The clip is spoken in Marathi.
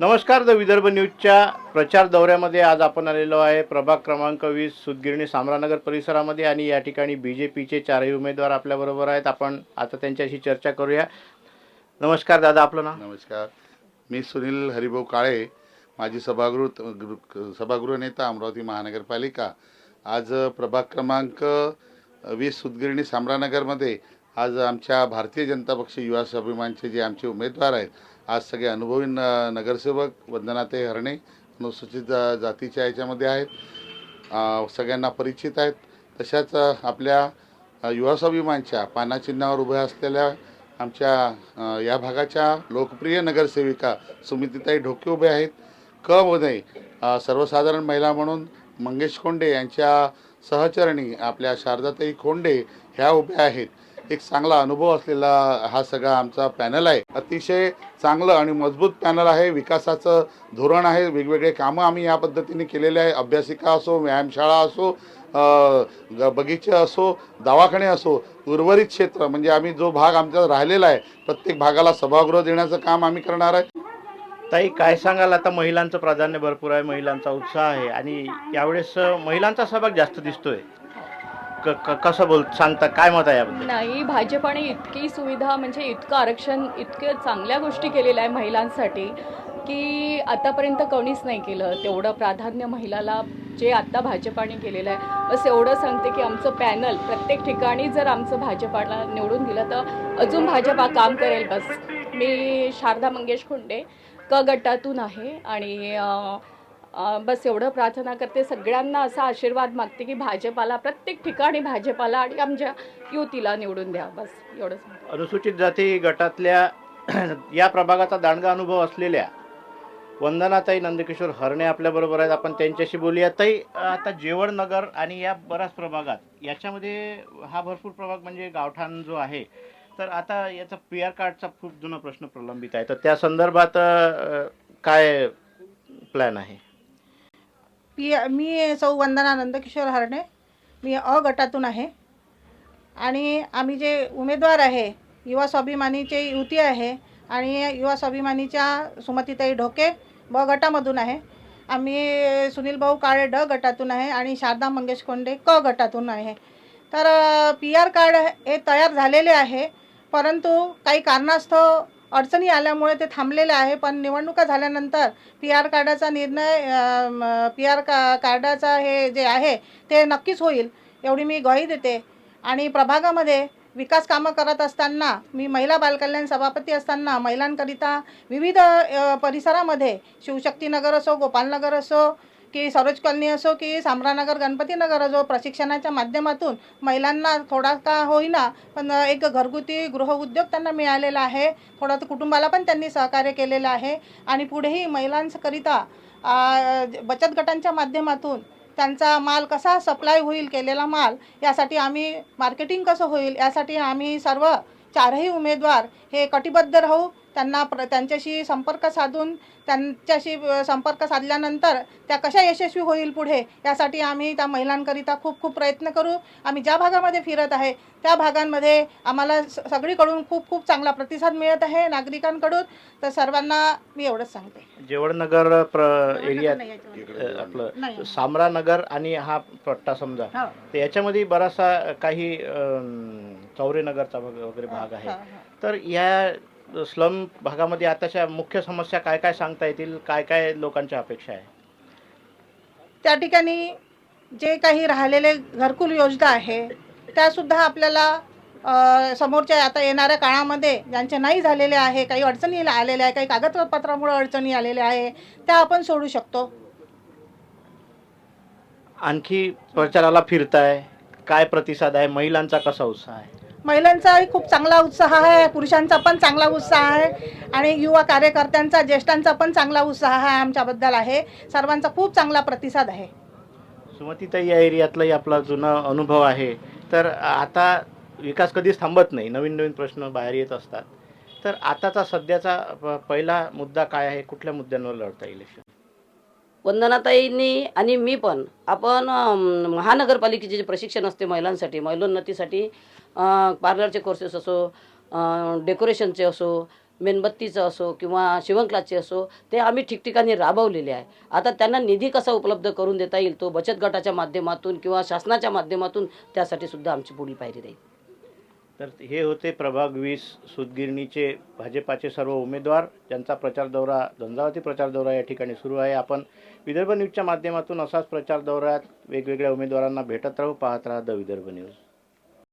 नमस्कार द विदर्भ न्यूजच्या प्रचार दौऱ्यामध्ये आज आपण आलेलो आहे. प्रभाग क्रमांक वीस सुदगिरणी सामरानगर परिसरामध्ये आणि या ठिकाणी बी जे पीचे चारही उमेदवार आपल्याबरोबर आहेत. आपण आता त्यांच्याशी चर्चा करूया. नमस्कार दादा आपलं नाव? नमस्कार. मी सुनील हरिभाऊ काळे माजी सभागृह गृ- सभागृह नेता अमरावती महानगरपालिका. आज प्रभाग क्रमांक वीस सुदगिरणी सामरानगरमध्ये आज आमच्या भारतीय जनता पक्ष युवा स्वाभिमानचे जे आमचे उमेदवार आहेत आज सगळे अनुभवी न नगरसेवक वंदनाते हरणे अनुसूचित जा- जातीच्या याच्यामध्ये आहेत. सगळ्यांना परिचित आहेत. तशाच आपल्या युवा स्वाभिमानच्या पानाचिन्हावर उभ्या असलेल्या आमच्या या भागाच्या लोकप्रिय नगरसेविका सुमितीताई ढोके उभे आहेत. क मध्ये सर्वसाधारण महिला म्हणून मंगेश खोंडे यांच्या सहचरणी आपल्या शारदाताई खोंडे ह्या उभ्या आहेत. एक चांगला अनुभव असलेला हा सगळा आमचा पॅनल आहे. अतिशय चांगलं आणि मजबूत पॅनल आहे. विकासाचं धोरण आहे. वेगवेगळे कामं आम्ही या पद्धतीने केलेले आहे. अभ्यासिका असो व्यायामशाळा असो बगीचे असो दवाखाने असो उर्वरित क्षेत्र म्हणजे आम्ही जो भाग आमचा राहिलेला आहे प्रत्येक भागाला सभागृह देण्याचं काम आम्ही करणार आहे. ताई काय सांगाल? आता महिलांचं प्राधान्य भरपूर आहे महिलांचा उत्साह आहे आणि यावेळेस महिलांचा सहभाग जास्त दिसतोय. क- क- कसं बोल सांगता काय मत आहे याबद्दल? नाही भाजपाने इतकी सुविधा म्हणजे इतकं आरक्षण इतक्या चांगल्या गोष्टी केलेल्या आहे महिलांसाठी की आतापर्यंत कोणीच नाही केलं. तेवढं प्राधान्य महिलाला जे आत्ता भाजपाने केलेलं आहे. बस एवढं सांगते की आमचं पॅनल प्रत्येक ठिकाणी जर आमचं भाजपाला निवडून दिलं तर अजून भाजपा काम करेल बस. मी शारदा मंगेश खुंडे क गटातून आहे आणि अं, बस एवढं प्रार्थना करते. सगळ्यांना असा आशीर्वाद मागते की भाजपाला प्रत्येक ठिकाणी भाजपाला आणि आमच्या युतीला निवडून द्या. बस एवढंच अनुसूचित जाती गटातल्या या प्रभागाचा दांडगा अनुभव असलेल्या वंदनाताई नंदकिशोर हरणे आपल्याबरोबर आहेत. आपण त्यांच्याशी बोलूया. ताई आता जेवण नगर आणि या बऱ्याच प्रभागात याच्यामध्ये हा भरपूर प्रभाग म्हणजे गावठाण जो आहे तर आता याचा पी आर कार्डचा खूप जुना प्रश्न प्रलंबित आहे. तर त्या संदर्भात काय प्लॅन आहे? पी मी सौ वंदना नंदकिशोर हरणे. मी अ गटातून आहे. आणि आम्ही जे उमेदवार आहे युवा स्वाभिमानीचे युती आहे आणि युवा स्वाभिमानीच्या सुमतीताई ढोके ब गटामधून आहे. आम्ही सुनील भाऊ काळे ड गटातून आहे आणि शारदा मंगेश कोंडे क गटातून आहे. तर पी आर कार्ड हे तयार झालेले आहे परंतु काही कारणास्तव अडचणी आल्यामुळे ते थांबलेले आहे पण निवडणुका झाल्यानंतर पी आर कार्डाचा निर्णय पी आर का कार्डाचा हे जे आहे ते नक्कीच होईल एवढी मी ग्वाही देते. आणि प्रभागामध्ये विकास कामं करत असताना मी महिला बालकल्याण सभापती असताना महिलांकरिता विविध परिसरामध्ये शिवशक्तीनगर असो गोपालनगर असो की सरोज कॉलनी असो की सामरानगर गणपतीनगर असो प्रशिक्षणाच्या माध्यमातून महिलांना थोडा का होईना पण एक घरगुती गृहउद्योग त्यांना मिळालेला आहे. थोडा कुटुंबाला पण त्यांनी सहकार्य केलेलं आहे. आणि पुढेही महिलांकरिता बचत गटांच्या माध्यमातून त्यांचा माल कसा सप्लाय होईल केलेला माल यासाठी आम्ही मार्केटिंग कसं होईल यासाठी आम्ही सर्व चारही उमेदवार हे कटिबद्ध राहू. त्यांना प्र त्यांच्याशी संपर्क साधून त्यांच्याशी संपर्क साधल्यानंतर त्या कशा यशस्वी होईल पुढे यासाठी आम्ही त्या महिलांकरिता खूप खूप प्रयत्न करू आम्ही ज्या भागामध्ये फिरत आहे त्या भागांमध्ये आम्हाला स- सगळीकडून खूप खूप चांगला प्रतिसाद मिळत आहे नागरिकांकडून तर सर्वांना मी एवढंच सांगते जेवणनगर प्र एरियात आपलं. सामरा नगर आणि हा पट्टा समजा हो. तर याच्यामध्ये बराचसा काही अम, चौरे नगरचा भाग वगैरे भाग आहे. तर या स्लम भागामध्ये आताच्या मुख्य समस्या काय काय सांगता येतील? काय काय लोकांच्या अपेक्षा आहे? त्या ठिकाणी जे काही राहिलेले घरकुल योजना आहे त्यासुद्धा आपल्याला अ, समोरच्या आता येणाऱ्या काळामध्ये ज्यांचे नाही झालेले आहे काही अडचणी आलेल्या आहे काही कागदपत्रामुळे अडचणी आलेल्या आहे त्या आपण सोडू शकतो. आणखी प्रचाराला फिरताय. काय प्रतिसाद आहे? महिलांचा कसा उत्साह आहे? महिलांचाही खूप चांगला उत्साह आहे पुरुषांचा पण चांगला उत्साह आहे आणि युवा कार्यकर्त्यांचा ज्येष्ठांचा पण चांगला उत्साह आहे आमच्याबद्दल आहे. सर्वांचा खूप चांगला प्रतिसाद आहे. सुमतीताई या एरियातलाही आपला जुना अनुभव आहे. तर आता विकास कधीच थांबत नाही. नवीन नवीन प्रश्न बाहेर येत असतात. तर आताचा सध्याचा प- पहिला मुद्दा काय आहे? कुठल्या मुद्द्यांवर लढता इलेक्शन वंदनाताईंनी आणि मी पण आपण महानगरपालिकेचे जे प्रशिक्षण असते महिलांसाठी महिलोन्नतीसाठी पार्लरचे कोर्सेस असो डेकोरेशनचे असो मेणबत्तीचं असो किंवा शिवण क्लासचे असो ते आम्ही ठिकठिकाणी राबवलेले आहे. आता त्यांना निधी कसा उपलब्ध करून देता येईल तो बचत गटाच्या माध्यमातून किंवा शासनाच्या माध्यमातून त्यासाठी सुद्धा आमची पुढील पायरी राहील. तर हे होते प्रभाग वीस सुतगिरणीचे भाजपाचे सर्व उमेदवार. ज्यांचा प्रचार दौरा झंझावाती प्रचार दौरा या ठिकाणी सुरू आहे. आपण विदर्भ न्यूजच्या माध्यमातून असाच प्रचार दौऱ्यात वेगवेगळ्या उमेदवारांना भेटत राहू. पाहत राहा द विदर्भ न्यूज.